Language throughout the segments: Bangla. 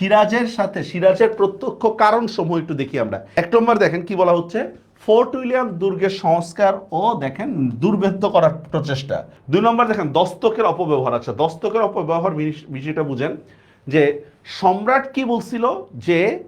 সিরাজের সাথে, সিরাজের প্রত্যক্ষ কারণ সমূহ একটু দেখি আমরা। এক নম্বর দেখেন কি বলা হচ্ছে? ফোর্ট উইলিয়াম দুর্গের সংস্কার ও দেখেন দুর্ভেদ্য করার প্রচেষ্টা। দুই নম্বর দেখেন, দস্তকের অপব্যবহার। আছে দস্তকের অপব্যবহার বিষ- বিষয়টা বুঝেন যে সম্রাট কি বলছিল? যে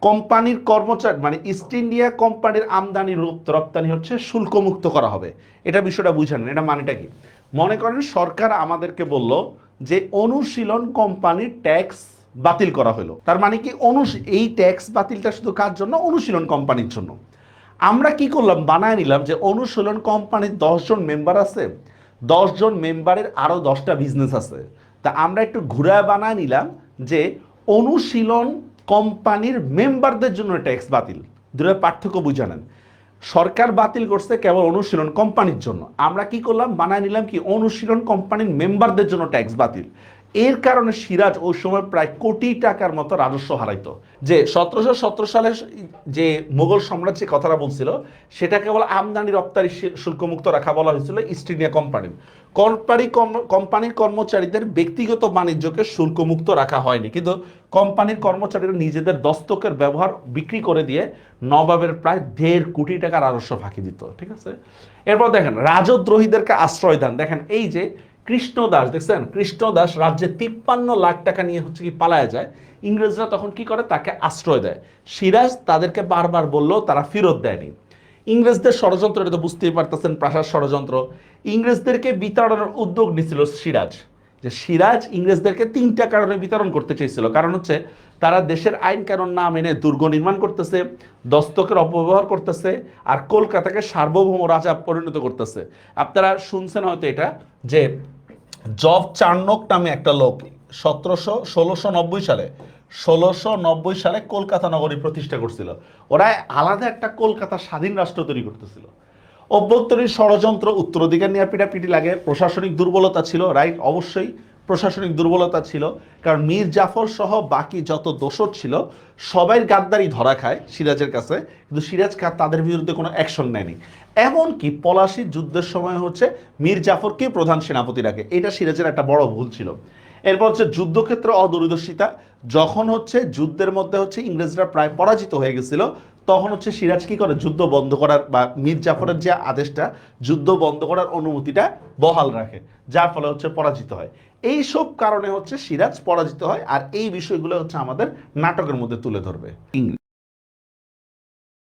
কোম্পানির কর্মচারী মানে ইস্ট ইন্ডিয়া কোম্পানির আমদানি রপ্ত- রপ্তানি হচ্ছে শুল্কমুক্ত করা হবে। এটা বিষয়টা বুঝেন, এটা মানেটা কি? মনে করেন সরকার আমাদেরকে বলল যে অনুশীলন কোম্পানির ট্যাক্স বাতিল করা হলো। তার মানে কি অনু এই ট্যাক্স বাতিলটা শুধু কার জন্য? অনুশীলন কোম্পানির জন্য। আমরা কি করলাম? বানায় নিলাম যে অনুশীলন কোম্পানির দশজন মেম্বার আছে দশজন মেম্বারের আরও দশটা বিজনেস আছে। তা আমরা একটু ঘুরায় বানায় নিলাম যে অনুশীলন কোম্পানির মেম্বারদের জন্য ট্যাক্স বাতিল। দুটোর পার্থক্য বুঝে নেন। সরকার বাতিল করছে কেবল অনুশীলন কোম্পানির জন্য। আমরা কি করলাম? বানায় নিলাম কি অনুশীলন কোম্পানির মেম্বারদের জন্য ট্যাক্স বাতিল। এর কারণে সিরাজ ওই সময় প্রায় কোটি টাকার মতো রাজস্ব হারাইতো। যে সতেরোশো সতেরো সালে যে মুঘল সাম্রাজ্যের কথাটা বলছিল, সেটা কেবল আমদানি, রপ্তানি শুল্কমুক্ত রাখা বলা হয়েছিল ইস্ট ইন্ডিয়া কোম্পানি কোম্পানি কোম্পানির কর্মচারীদের ব্যক্তিগত বাণিজ্যকে শুল্কমুক্ত রাখা হয়নি। কিন্তু কোম্পানির কর্মচারীরা নিজেদের দস্তকের ব্যবহার বিক্রি করে দিয়ে নবাবের প্রায় দেড় কোটি টাকার রাজস্ব ফাঁকি দিত। ঠিক আছে? এরপর দেখেন, রাজদ্রোহীদেরকে আশ্রয় দেন। দেখেন, এই যে কৃষ্ণদাস, দেখছেন? কৃষ্ণদাস রাজ্যে তিপ্পান্ন লাখ টাকা নিয়ে হচ্ছে কি পালায় যায়। ইংরেজরা তখন কি করে? তাকে আশ্রয় দেয়। সিরাজ তাদেরকে বারবার বললেও তারা ফেরত দেয়নি। ইংরেজদের ষড়যন্ত্র, এটা তো বুঝতেই পারতেছেন প্রাসাদ ষড়যন্ত্র। ইংরেজদেরকে বিতাড়নের উদ্যোগ নিছিল সিরাজ। যে সিরাজ ইংরেজদেরকে তিনটা কারণে বিতরণ করতে চেয়েছিল। কারণ হচ্ছে, তারা দেশের আইন কানুন না মেনে দুর্গ নির্মাণ করতেছে, দস্তকের অপব্যবহার করতেছে, আর কলকাতাকে সার্বভৌম রাজা পরিণত করতেছে। আপনারা শুনছেন হয়তো এটা, যে জব চার্নক নামে একটা লোক সতেরোশো, ষোলোশো নব্বই সালে, ষোলোশো নব্বই সালে কলকাতা নগরী প্রতিষ্ঠা করছিল। ওরা আলাদা একটা কলকাতা স্বাধীন রাষ্ট্র তৈরি করতেছিল। অভ্যন্তরীণ ষড়যন্ত্র উত্তরাধিকার নিয়ে পিটাপিটি লাগে, প্রশাসনিক দুর্বলতা ছিল, রাইট? অবশ্যই প্রশাসনিক দুর্বলতা ছিল, কারণ মীর জাফর সহ বাকি যত দোষর ছিল, সবাই গাদ্দারি ধরা খায় সিরাজের কাছে, কিন্তু সিরাজ খা তাদের বিরুদ্ধে কোনো অ্যাকশন নেয়নি। এমনকি পলাশির যুদ্ধের সময় হচ্ছে মীর জাফরকে প্রধান সেনাপতি রাখে। এটা সিরাজের একটা বড় ভুল ছিল। এরপর হচ্ছে যুদ্ধক্ষেত্রে অদূরদর্শিতা, যখন হচ্ছে যুদ্ধের মধ্যে হচ্ছে ইংরেজরা প্রায় পরাজিত হয়ে গেছিল তখন হচ্ছে সিরাজ কি করে? যুদ্ধ বন্ধ করার বা মীর জাফরের যে আদেশটা, যুদ্ধ বন্ধ করার অনুমতিটা বহাল রাখে, যার ফলে হচ্ছে পরাজিত হয়। এই সব কারণে হচ্ছে সিরাজ পরাজিত হয় আর এই বিষয়গুলো হচ্ছে আমাদের নাটকের মধ্যে তুলে ধরবে। ইংরেজ